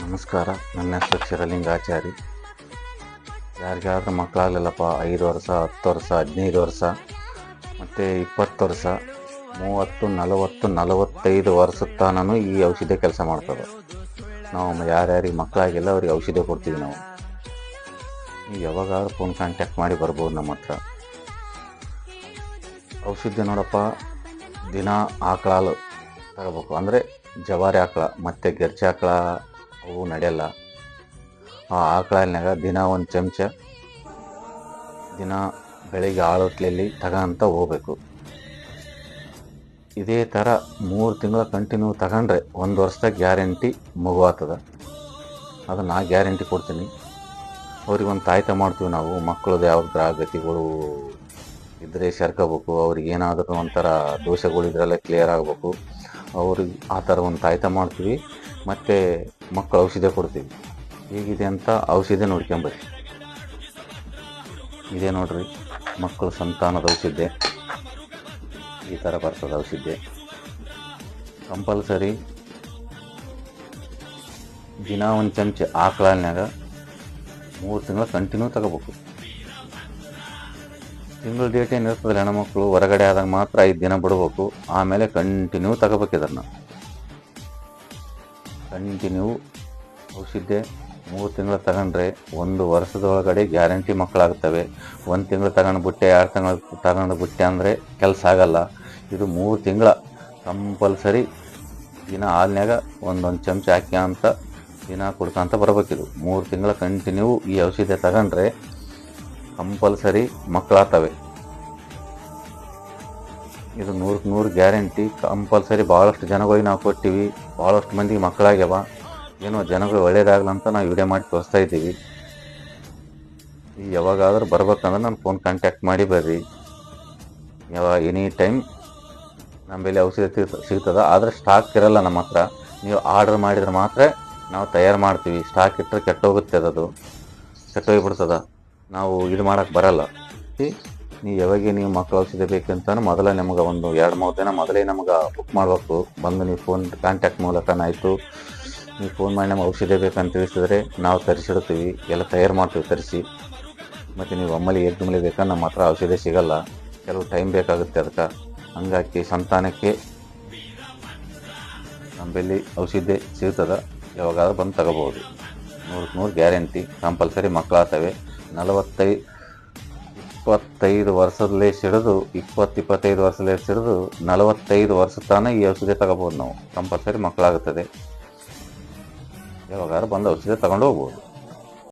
ನಮಸ್ಕಾರ. ನನ್ನ ಹೆಸರು ಚಿರಲಿಂಗಾಚಾರಿ ಯಾರಿಗಾದ್ರೂ ಮಕ್ಕಳಾಗಲಿಲ್ಲಪ್ಪ, ಐದು ವರ್ಷ, ಹತ್ತು ವರ್ಷ, ಹದಿನೈದು ವರ್ಷ, ಮತ್ತು ಇಪ್ಪತ್ತು ವರ್ಷ, ಮೂವತ್ತು, ನಲವತ್ತು, ನಲವತ್ತೈದು ವರ್ಷ ತಾನೂ ಈ ಔಷಧಿ ಕೆಲಸ ಮಾಡ್ತದೆ. ನಾವು ಯಾರ್ಯಾರಿಗೆ ಮಕ್ಕಳಾಗಿಲ್ಲ, ಅವ್ರಿಗೆ ಔಷಧಿ ಕೊಡ್ತೀವಿ ನಾವು. ನೀವು ಯಾವಾಗಾದ್ರೂ ಫೋನ್ ಕಾಂಟ್ಯಾಕ್ಟ್ ಮಾಡಿ ಬರ್ಬೋದು ನಮ್ಮ ಹತ್ರ. ಔಷಧಿ ನೋಡಪ್ಪ, ದಿನ ಆಕಳಾಲು ತಗೋಬೇಕು. ಅಂದರೆ ಜವಾರಿ ಆಕಳ, ಮತ್ತು ಗೆರ್ಚೆ ಆಕಳ ಅವು ನಡೆಯಲ್ಲ. ಆ ಆಕಳ ಹಾಲಿನಾಗ ದಿನ ಒಂದು ಚಮಚ, ದಿನ ಬೆಳಿಗ್ಗೆ ಆಳೊಟ್ಲಲ್ಲಿ ತಗೊಂತ ಹೋಗ್ಬೇಕು. ಇದೇ ಥರ ಮೂರು ತಿಂಗಳ ಕಂಟಿನ್ಯೂ ತಗೊಂಡ್ರೆ ಒಂದು ವರ್ಷದಾಗ ಗ್ಯಾರಂಟಿ ಮಗು ಆಗ್ತದ ಅದು ನಾ ಗ್ಯಾರಂಟಿ ಕೊಡ್ತೀನಿ. ಅವ್ರಿಗೆ ಒಂದು ತಾಯ್ತ ಮಾಡ್ತೀವಿ ನಾವು ಮಕ್ಕಳದ್ದು ಯಾವ ಗತಿಗಳು ಇದ್ದರೆ ಸೇರ್ಕೋಬೇಕು ಅವ್ರಿಗೆ ಏನಾದರೂ ಒಂಥರ ದೋಷಗಳಿದ್ರೆಲ್ಲ ಕ್ಲಿಯರ್ ಆಗಬೇಕು. ಅವ್ರಿಗೆ ಆ ಥರ ಒಂದು ತಾಯ್ತ ಮಾಡ್ತೀವಿ. ಮತ್ತು ಮಕ್ಕಳು ಔಷಧಿ ಕೊಡ್ತೀವಿ. ಹೇಗಿದೆ ಅಂತ ಔಷಧಿ ನೋಡ್ಕೊಂಬರಿ ಇದೇ ನೋಡ್ರಿ, ಮಕ್ಕಳು ಸಂತಾನದ ಔಷಧಿ. ಈ ಥರ ಬರ್ತದೆ ಔಷಧಿ. ಕಂಪಲ್ಸರಿ ದಿನ ಒಂದು ಚಮಚ ಆಕಳಾಲ್ನಾಗ ಮೂರು ತಿಂಗಳು ಕಂಟಿನ್ಯೂ ತಗೋಬೇಕು. ತಿಂಗಳ ಡೇಟ್ ಏನು ಹೆಣ್ಮಕ್ಳು. ಹೊರಗಡೆ ಆದಾಗ ಮಾತ್ರ ಐದು ದಿನ ಬಿಡಬೇಕು. ಆಮೇಲೆ ಕಂಟಿನ್ಯೂ ತಗೋಬೇಕು ಇದನ್ನು. ಕಂಟಿನ್ಯೂ ಔಷಧಿ ಮೂರು ತಿಂಗಳು ತಗೊಂಡ್ರೆ ಒಂದು ವರ್ಷದೊಳಗಡೆ ಗ್ಯಾರಂಟಿ ಮಕ್ಕಳಾಗ್ತವೆ. ಒಂದು ತಿಂಗಳು ತಗೊಂಡ್ಬಿಟ್ಟೆ ಎರಡು ತಿಂಗಳು ತಗೊಂಡು ಬಿಟ್ಟೆ ಅಂದರೆ ಕೆಲಸ ಆಗಲ್ಲ. ಇದು ಮೂರು ತಿಂಗಳ ಕಂಪಲ್ಸರಿ ದಿನ ಹಾಲ್ನ್ಯಾಗ ಒಂದೊಂದು ಚಮಚ ಹಾಕಿ ಅಂತ ದಿನ ಕುಡ್ಕೊಂತ ಬರಬೇಕಿದು. ಮೂರು ತಿಂಗಳ ಕಂಟಿನ್ಯೂ ಈ ಔಷಧಿ ತಗೊಂಡ್ರೆ ಕಂಪಲ್ಸರಿ ಮಕ್ಕಳಾಗ್ತವೆ. ಇದು ನೂರಕ್ಕೆ ನೂರು ಗ್ಯಾರಂಟಿ. ಕಂಪಲ್ಸರಿ ಭಾಳಷ್ಟು ಜನಗಳಿಗೆ ನಾವು ಕೊಟ್ಟಿವಿ. ಭಾಳಷ್ಟು ಮಂದಿಗೆ ಮಕ್ಕಳಾಗ್ಯವ. ಏನೋ ಜನಗಳು ಒಳ್ಳೇದಾಗಲಂತ ನಾವು ವಿಡಿಯೋ ಮಾಡಿ ತೋರಿಸ್ತಾ ಇದ್ದೀವಿ. ಯಾವಾಗಾದರೂ ಬರ್ಬೇಕಂದ್ರೆ ನಾನು ಫೋನ್ ಕಾಂಟ್ಯಾಕ್ಟ್ ಮಾಡಿ ಬರ್ರಿ. ಯಾವಾಗ ಎನಿ ಟೈಮ್ ನಮ್ಮಲ್ಲಿ ಔಷಧಿ ಸಿಗ್ತದ. ಆದರೆ ಸ್ಟಾಕ್ ಇರಲ್ಲ ನಮ್ಮ ಹತ್ರ. ನೀವು ಆರ್ಡರ್ ಮಾಡಿದ್ರೆ ಮಾತ್ರ ನಾವು ತಯಾರು ಮಾಡ್ತೀವಿ. ಸ್ಟಾಕ್ ಇಟ್ಟರೆ ಕೆಟ್ಟೋಗುತ್ತೆ ಅದು. ಕೆಟ್ಟೋಗ್ಬಿಡ್ತದ. ನಾವು ಇದು ಮಾಡೋಕ್ಕೆ ಬರಲ್ಲ. ನೀವು ಯಾವಾಗ ನೀವು ಮಕ್ಕಳು ಔಷಧಿ ಬೇಕಂತ ಮೊದಲೇ ನಮಗೆ ಒಂದು ಎರಡು ಮೂರು ದಿನ ಮೊದಲೇ ನಮಗೆ ಬುಕ್ ಮಾಡಬೇಕು. ಬಂದು ನೀವು ಫೋನ್ ಕಾಂಟ್ಯಾಕ್ಟ್ ಮೂಲಕನಾಯಿತು ನೀವು ಫೋನ್ ಮಾಡಿ ನಮ್ಗೆ ಔಷಧಿ ಬೇಕಂತ ತಿಳಿಸಿದ್ರೆ ನಾವು ತರಿಸಿಡ್ತೀವಿ. ಎಲ್ಲ ತಯಾರು ಮಾಡ್ತೀವಿ ತರಿಸಿ. ಮತ್ತು ನೀವು ಒಮ್ಮಲಿ ಎದ್ದು ಬೇಕಂದ್ರೆ ನಮ್ಮ ಹತ್ರ ಔಷಧಿ ಸಿಗಲ್ಲ. ಕೆಲವು ಟೈಮ್ ಬೇಕಾಗುತ್ತೆ ಅದಕ್ಕೆ. ಹಂಗಾಕಿ ಸಂತಾನಕ್ಕೆ ನಮ್ಮಲ್ಲಿ ಔಷಧಿ ಸಿಗ್ತದೆ. ಯಾವಾಗಾದ್ರೂ ಬಂದು ತಗೋಬೋದು ನೂರಕ್ಕೆ ನೂರು ಗ್ಯಾರಂಟಿ ಕಂಪಲ್ಸರಿ ಮಕ್ಕಳಾಗ್ತವೆ. ನಲವತ್ತೈ, ಇಪ್ಪತ್ತೈದು ವರ್ಷದಲ್ಲೇ ಸಿಡಿದು ಇಪ್ಪತ್ತು ಇಪ್ಪತ್ತೈದು ವರ್ಷದಲ್ಲೇ ಸಿಡಿದು, ನಲವತ್ತೈದು ವರ್ಷ ತಾನೇ ಈ ಔಷಧಿ ತಗೋಬೋದು ನಾವು. ಕಂಪಲ್ಸರಿ ಮಕ್ಕಳಾಗುತ್ತದೆ. ಯಾವಾಗಾದ್ರೂ ಬಂದು ಔಷಧಿ ತಗೊಂಡು ಹೋಗ್ಬೋದು.